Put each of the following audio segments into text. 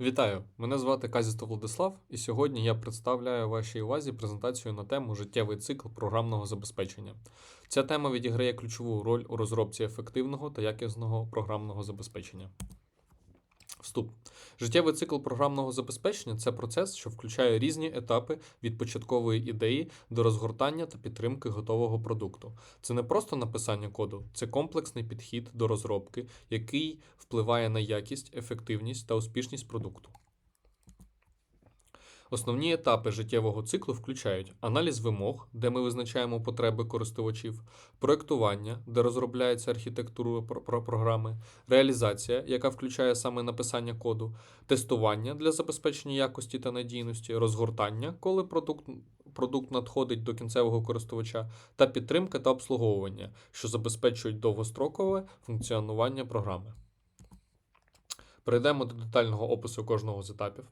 Вітаю! Мене звати Казісто Владислав, і сьогодні я представляю вашій увазі презентацію на тему життєвий цикл програмного забезпечення. Ця тема відіграє ключову роль у розробці ефективного та якісного програмного забезпечення. Вступ. Життєвий цикл програмного забезпечення це процес, що включає різні етапи від початкової ідеї до розгортання та підтримки готового продукту. Це не просто написання коду, це комплексний підхід до розробки, який впливає на якість, ефективність та успішність продукту. Основні етапи життєвого циклу включають аналіз вимог, де ми визначаємо потреби користувачів, проектування, де розробляється архітектура про- про- програми, реалізація, яка включає саме написання коду, тестування для забезпечення якості та надійності, розгортання, коли продукт, продукт надходить до кінцевого користувача, та підтримка та обслуговування, що забезпечують довгострокове функціонування програми. Перейдемо до детального опису кожного з етапів.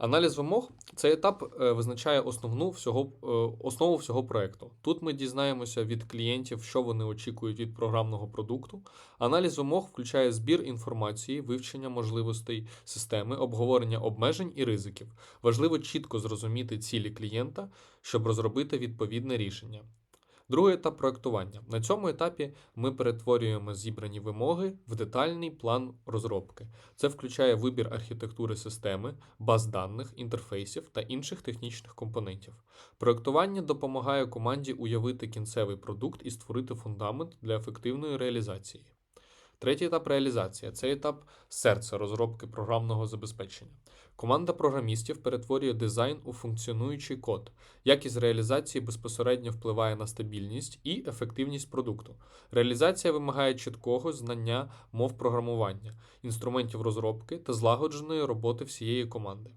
Аналіз вимог цей етап е, визначає основну всього, е, основу всього проекту. Тут ми дізнаємося від клієнтів, що вони очікують від програмного продукту. Аналіз вимог включає збір інформації, вивчення можливостей системи, обговорення обмежень і ризиків. Важливо чітко зрозуміти цілі клієнта, щоб розробити відповідне рішення. Другий етап проектування. На цьому етапі ми перетворюємо зібрані вимоги в детальний план розробки. Це включає вибір архітектури системи, баз даних, інтерфейсів та інших технічних компонентів. Проектування допомагає команді уявити кінцевий продукт і створити фундамент для ефективної реалізації. Третій етап реалізація це етап серця розробки програмного забезпечення. Команда програмістів перетворює дизайн у функціонуючий код. Якість реалізації безпосередньо впливає на стабільність і ефективність продукту. Реалізація вимагає чіткого знання мов програмування, інструментів розробки та злагодженої роботи всієї команди.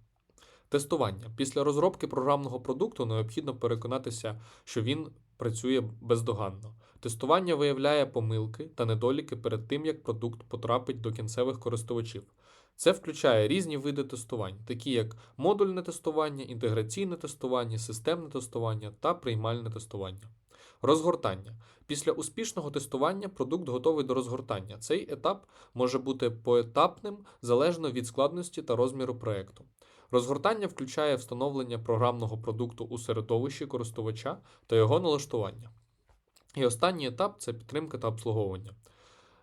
Тестування. Після розробки програмного продукту необхідно переконатися, що він працює бездоганно. Тестування виявляє помилки та недоліки перед тим, як продукт потрапить до кінцевих користувачів. Це включає різні види тестувань, такі як модульне тестування, інтеграційне тестування, системне тестування та приймальне тестування. Розгортання. Після успішного тестування продукт готовий до розгортання. Цей етап може бути поетапним залежно від складності та розміру проекту. Розгортання включає встановлення програмного продукту у середовищі користувача та його налаштування. І останній етап це підтримка та обслуговування.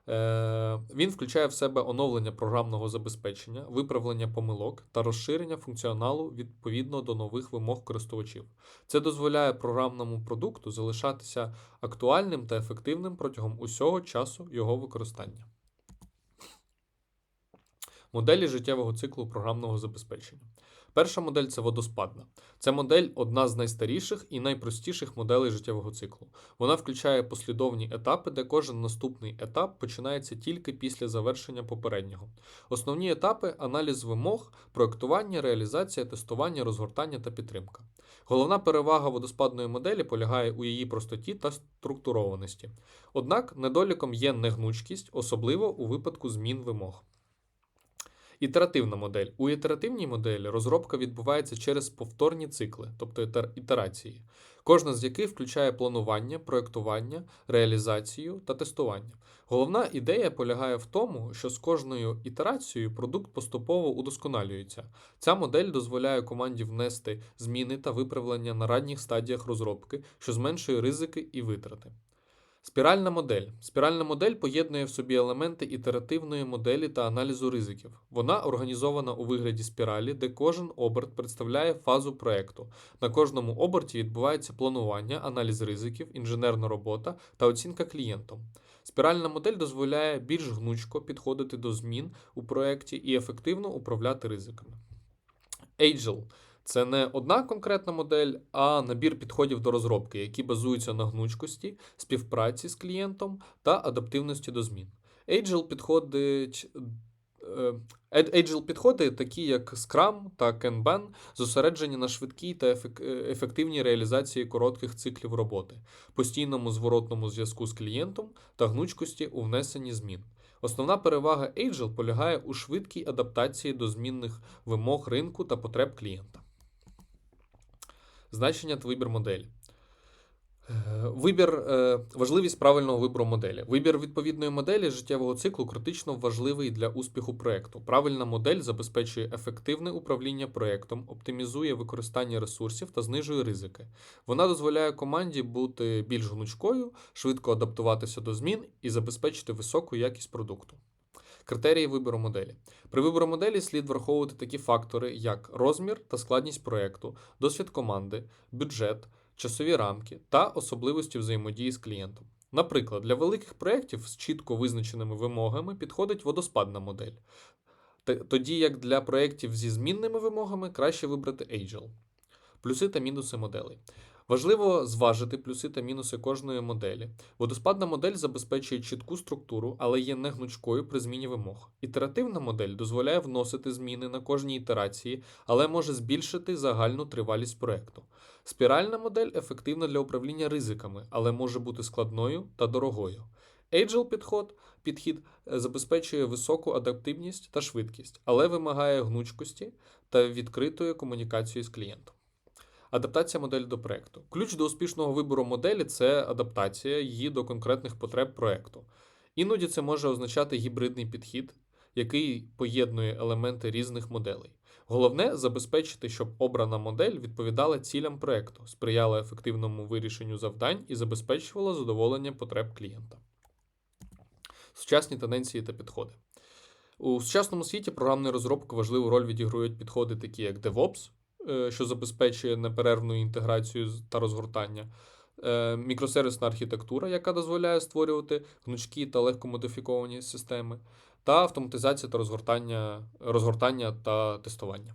Е, Він включає в себе оновлення програмного забезпечення, виправлення помилок та розширення функціоналу відповідно до нових вимог користувачів. Це дозволяє програмному продукту залишатися актуальним та ефективним протягом усього часу його використання. Моделі життєвого циклу програмного забезпечення. Перша модель це водоспадна. Ця модель одна з найстаріших і найпростіших моделей життєвого циклу. Вона включає послідовні етапи, де кожен наступний етап починається тільки після завершення попереднього. Основні етапи аналіз вимог, проектування, реалізація, тестування, розгортання та підтримка. Головна перевага водоспадної моделі полягає у її простоті та структурованості. Однак недоліком є негнучкість, особливо у випадку змін вимог. Ітеративна модель. У ітеративній моделі розробка відбувається через повторні цикли, тобто ітерації, кожна з яких включає планування, проектування, реалізацію та тестування. Головна ідея полягає в тому, що з кожною ітерацією продукт поступово удосконалюється. Ця модель дозволяє команді внести зміни та виправлення на ранніх стадіях розробки, що зменшує ризики і витрати. Спіральна модель. Спіральна модель поєднує в собі елементи ітеративної моделі та аналізу ризиків. Вона організована у вигляді спіралі, де кожен оберт представляє фазу проекту. На кожному оберті відбувається планування, аналіз ризиків, інженерна робота та оцінка клієнтом. Спіральна модель дозволяє більш гнучко підходити до змін у проєкті і ефективно управляти ризиками. Agile це не одна конкретна модель, а набір підходів до розробки, які базуються на гнучкості, співпраці з клієнтом та адаптивності до змін. Agile підходить. е, Agile підходи, такі як Scrum та Kanban, зосереджені на швидкій та е, ефективній реалізації коротких циклів роботи, постійному зворотному зв'язку з клієнтом та гнучкості у внесенні змін. Основна перевага Agile полягає у швидкій адаптації до змінних вимог ринку та потреб клієнта. Значення та вибір моделі. Вибір, е, важливість правильного вибору моделі. Вибір відповідної моделі життєвого циклу критично важливий для успіху проєкту. Правильна модель забезпечує ефективне управління проєктом, оптимізує використання ресурсів та знижує ризики. Вона дозволяє команді бути більш гнучкою, швидко адаптуватися до змін і забезпечити високу якість продукту. Критерії вибору моделі. При вибору моделі слід враховувати такі фактори, як розмір та складність проєкту, досвід команди, бюджет, часові рамки та особливості взаємодії з клієнтом. Наприклад, для великих проєктів з чітко визначеними вимогами підходить водоспадна модель. Тоді як для проєктів зі змінними вимогами краще вибрати Agile. Плюси та мінуси моделей. Важливо зважити плюси та мінуси кожної моделі. Водоспадна модель забезпечує чітку структуру, але є негнучкою при зміні вимог. Ітеративна модель дозволяє вносити зміни на кожній ітерації, але може збільшити загальну тривалість проекту. Спіральна модель ефективна для управління ризиками, але може бути складною та дорогою. Agile підход підхід е, забезпечує високу адаптивність та швидкість, але вимагає гнучкості та відкритої комунікації з клієнтом. Адаптація моделі до проекту. Ключ до успішного вибору моделі це адаптація її до конкретних потреб проекту. Іноді це може означати гібридний підхід, який поєднує елементи різних моделей. Головне забезпечити, щоб обрана модель відповідала цілям проекту, сприяла ефективному вирішенню завдань і забезпечувала задоволення потреб клієнта. Сучасні тенденції та підходи. У сучасному світі програмної розробки важливу роль відіграють підходи, такі як DevOps, що забезпечує неперервну інтеграцію та розгортання, е, мікросервісна архітектура, яка дозволяє створювати гнучкі та легкомодифіковані системи, та автоматизація та розгортання, розгортання та тестування.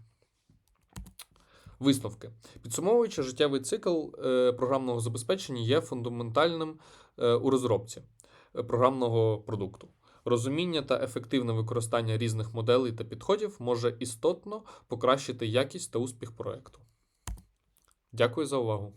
Висновки. Підсумовуючи, життєвий цикл е, програмного забезпечення є фундаментальним е, у розробці е, програмного продукту. Розуміння та ефективне використання різних моделей та підходів може істотно покращити якість та успіх проекту. Дякую за увагу.